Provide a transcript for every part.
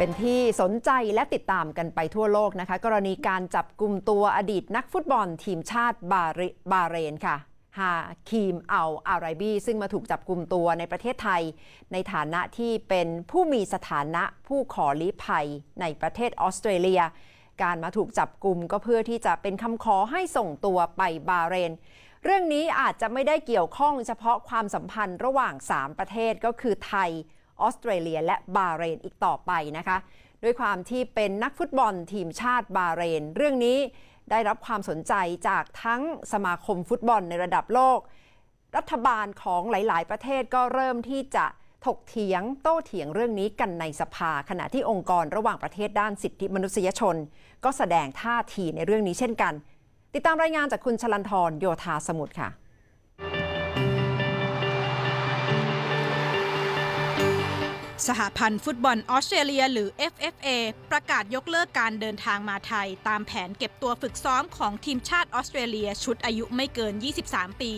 เป็นที่สนใจและติดตามกันไปทั่วโลกนะคะ กรณีการจับกลุ่มตัวอดีตนักฟุตบอลทีมชาติบาเรบาเรนค่ะฮาคีมอัลอาไรบีซึ่งมาถูกจับกลุ่มตัวในประเทศไทย ในฐานะที่เป็นผู้มีสถานะผู้ขอลี้ภัยในประเทศออสเตรเลีย การมาถูกจับกลุ่มก็เพื่อที่จะเป็นคำขอให้ส่งตัวไปบาเรน เรื่องนี้อาจจะไม่ได้เกี่ยวข้องเฉพาะความสัมพันธ์ระหว่าง 3 ประเทศก็คือไทย ออสเตรเลีย และบาเรนอีกต่อไปนะคะ ด้วยความที่เป็นนักฟุตบอลทีมชาติบาเรน เรื่องนี้ได้รับความสนใจจากทั้งสมาคมฟุตบอลในระดับโลก รัฐบาลของหลาย ๆ ประเทศก็เริ่มที่จะถกเถียงโต้เถียงเรื่องนี้กันในสภา ขณะที่องค์กรระหว่างประเทศด้านสิทธิมนุษยชน ก็แสดงท่าทีในเรื่องนี้เช่นกัน ติดตามรายงานจากคุณชลันทรโยธาสมุทรค่ะ สหพันธ์ฟุตบอลออสเตรเลียหรือ FFA ประกาศยกเลิกการเดินทางมาไทย ตามแผนเก็บตัวฝึกซ้อมของทีมชาติออสเตรเลียชุดอายุไม่เกิน 23 ปี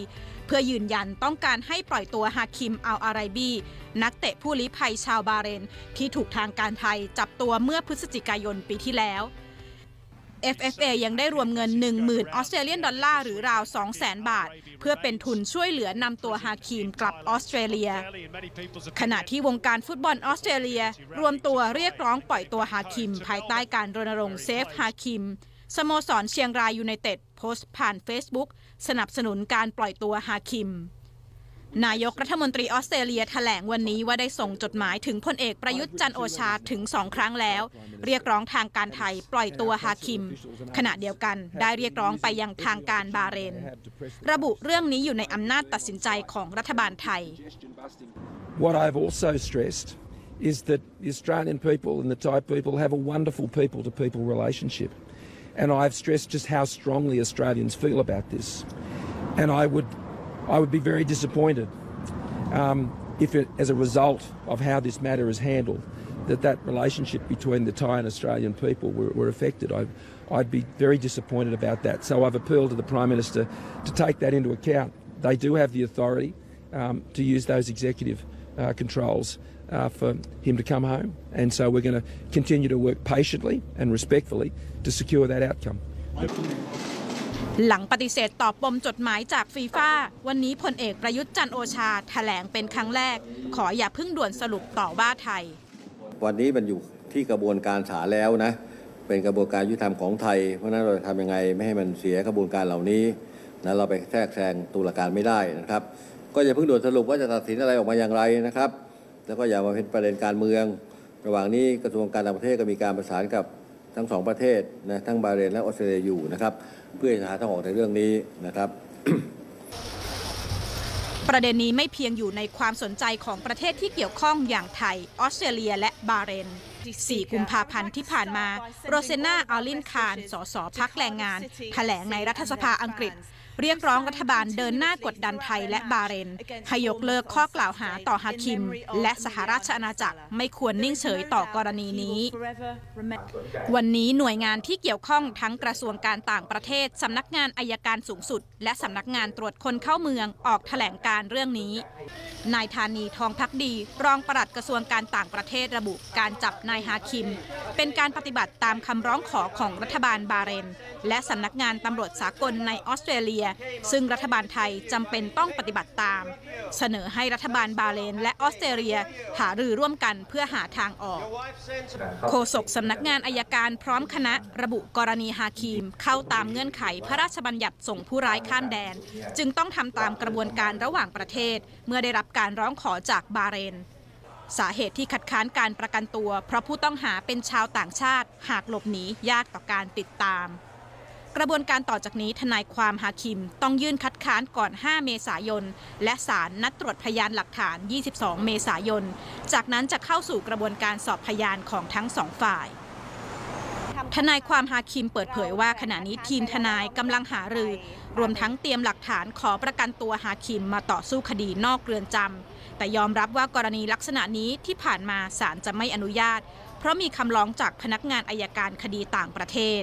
เพื่อยืนยันต้องการให้ปล่อยตัวฮาคิมอัลอาไรบี นักเตะผู้ลี้ภัยชาวบาเรน ที่ถูกทางการไทยจับตัวเมื่อพฤศจิกายนปีที่แล้ว FFA ยังได้รวมเงิน 10,000ออสเตรเลียนดอลลาร์หรือราว 200,000 บาท เพื่อเป็นทุนช่วยเหลือนำตัวฮาคิมกลับออสเตรเลีย ขณะที่วงการฟุตบอลออสเตรเลีย รวมตัวเรียกร้องปล่อยตัวฮาคิม ภายใต้การรณรงค์เซฟฮาคิมสโมสรเชียงรายยูไนเต็ดโพสต์ผ่าน Facebook สนับสนุนการปล่อยตัวฮาคิม นายกรัฐมนตรีออสเตรเลียแถลงวันนี้ว่าได้ส่งจดหมายถึงพลเอกประยุทธ์จันโอชาถึงสองครั้งแล้ว เรียกร้องทางการไทยปล่อยตัวฮาคิม ขณะเดียวกันได้เรียกร้องไปยังทางการบาเรน ระบุเรื่องนี้อยู่ในอำนาจตัดสินใจของรัฐบาลไทย What I've also stressed is that the Australian people and the Thai people have a wonderful people to people relationship. And I've stressed just how strongly Australians feel about this. And I would, I would be very disappointed um, if, it, as a result of how this matter is handled, that that relationship between the Thai and Australian people were, were affected. I, I'd be very disappointed about that. So I've appealed to the Prime Minister to take that into account. They do have the authority um, to use those executive uh, controls uh, for him to come home. And so we're going to continue to work patiently and respectfully to secure that outcome. หลังปฏิเสธตอบปมจดหมายจากฟีฟ่าวันนี้พลเอกประยุทธ์จันโอชาแถลงเป็นครั้งแรก ขออย่าเพิ่งด่วนสรุปต่อว่าไทย วันนี้มันอยู่ที่กระบวนการศาลแล้วนะ เป็นกระบวนการยุติธรรมของไทย เพราะฉะนั้นเราจะทำยังไงไม่ให้มันเสียกระบวนการเหล่านี้นะเราไปแทรกแซงตุลาการไม่ได้นะครับ ก็อย่าเพิ่งด่วนสรุปว่าจะตัดสินอะไรออกมาอย่างไรนะครับ แล้วก็อย่ามาเป็นประเด็นการเมือง ระหว่างนี้กระทรวงการต่างประเทศก็มีการประสานกับ ทั้งสองประเทศนะทั้งบาเรนและออสเตรเลียอยู่นะครับ เพื่อหาทางออกในเรื่องนี้นะครับประเด็นนี้ไม่เพียงอยู่ในความสนใจของประเทศที่เกี่ยวข้องอย่างไทย ออสเตรเลีย และบาเรน 4 กุมภาพันธ์ที่ผ่านมา โรเซนาอัลลินคารสสพักแรงงาน แถลงในรัฐสภาอังกฤษ เรียกร้องรัฐบาลเดินหน้ากดดันไทยและบาเรนให้ยกเลิกข้อกล่าวหาต่อฮาคิม และสหราชอาณาจักรไม่ควรนิ่งเฉยต่อกรณีนี้ วันนี้หน่วยงานที่เกี่ยวข้องทั้งกระทรวงการต่างประเทศ สำนักงานอายการสูงสุด และสำนักงานตรวจคนเข้าเมืองออกแถลงการเรื่องนี้ นายธานีทองพักดี รองปลัดกระทรวงการต่างประเทศระบุการจับนายฮาคิม เป็นการปฏิบัติตามคำร้องขอของรัฐบาลบาเรน และสำนักงานตำรวจสากลในออสเตรเลีย ซึ่งรัฐบาลไทยจำเป็นต้องปฏิบัติตาม เสนอให้รัฐบาลบาเรนและออสเตรเลียหารือร่วมกันเพื่อหาทางออก โฆษกสำนักงานอายการพร้อมคณะระบุกรณีฮาคิมเข้าตามเงื่อนไขพระราชบัญญัติส่งผู้ร้ายข้ามแดน จึงต้องทำตามกระบวนการระหว่างประเทศ เมื่อได้รับการร้องขอจากบาเรนสาเหตุที่คัดค้านการประกันตัว เพราะผู้ต้องหาเป็นชาวต่างชาติ หากหลบหนียากต่อการติดตาม กระบวนการต่อจากนี้ทนายความฮาคิม ต้องยื่นคัดค้านก่อน 5 เมษายน และศาลนัดตรวจพยานหลักฐาน 22 เมษายน จากนั้นจะเข้าสู่กระบวนการสอบพยานของทั้งสองฝ่ายทนายความฮาคิมเปิดเผยว่าขณะนี้ทีมทนายกำลังหารือ รวมทั้งเตรียมหลักฐานขอประกันตัวฮาคิมมาต่อสู้คดีนอกเรือนจำแต่ยอมรับว่ากรณีลักษณะนี้ที่ผ่านมาศาลจะไม่อนุญาต เพราะมีคำร้องจากพนักงานอายการคดีต่างประเทศ